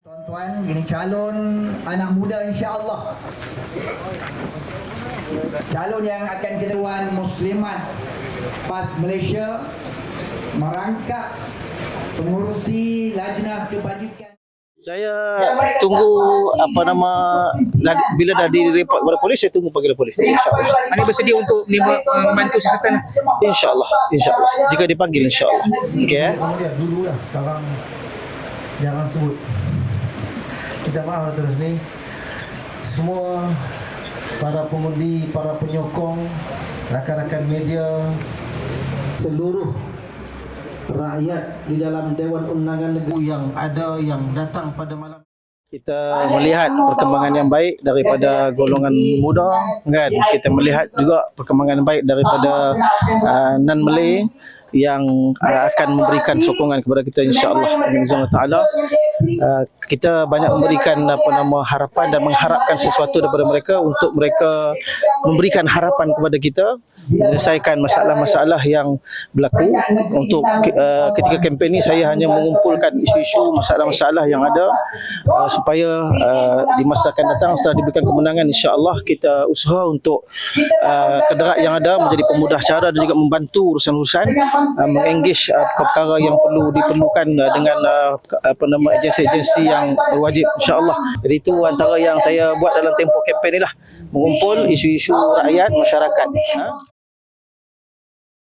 Tuan-tuan, ini calon anak muda insya-Allah. Calon yang akan kedewan muslimat PAS Malaysia merangkap pengurusi lajnah kebajikan Saya tunggu apa nama dah, bila dah di report kepada polis saya tunggu panggil polis insyaallah. Anda bersedia untuk menerima, membantu sesuatu Insyaallah, insyaallah. Jika dipanggil insyaallah. Okey eh. Lah sekarang jangan sebut. Kita maaf terus ni. Semua para pengundi, para penyokong, rakan-rakan media, seluruh rakyat di dalam Dewan Undangan Negeri yang ada yang datang pada malam Kita melihat perkembangan yang baik daripada golongan muda kan. Kita melihat juga perkembangan yang baik daripada uh, non Malay yang uh, akan memberikan sokongan kepada kita insya-Allah dengan taala. Uh, kita banyak memberikan apa nama harapan dan mengharapkan sesuatu daripada mereka untuk mereka memberikan harapan kepada kita menyelesaikan masalah-masalah yang berlaku untuk uh, ketika kempen ini saya hanya mengumpulkan isu-isu masalah-masalah yang ada uh, supaya uh, di masa akan datang setelah diberikan kemenangan insya-Allah kita usaha untuk uh, kederat yang ada menjadi pemudah cara dan juga membantu urusan-urusan uh, mengengage uh, perkara yang perlu diperlukan uh, dengan uh, apa nama agensi-agensi yang berwajib insya-Allah. Jadi itu antara yang saya buat dalam tempoh kempen inilah mengumpul isu-isu rakyat masyarakat. Ha?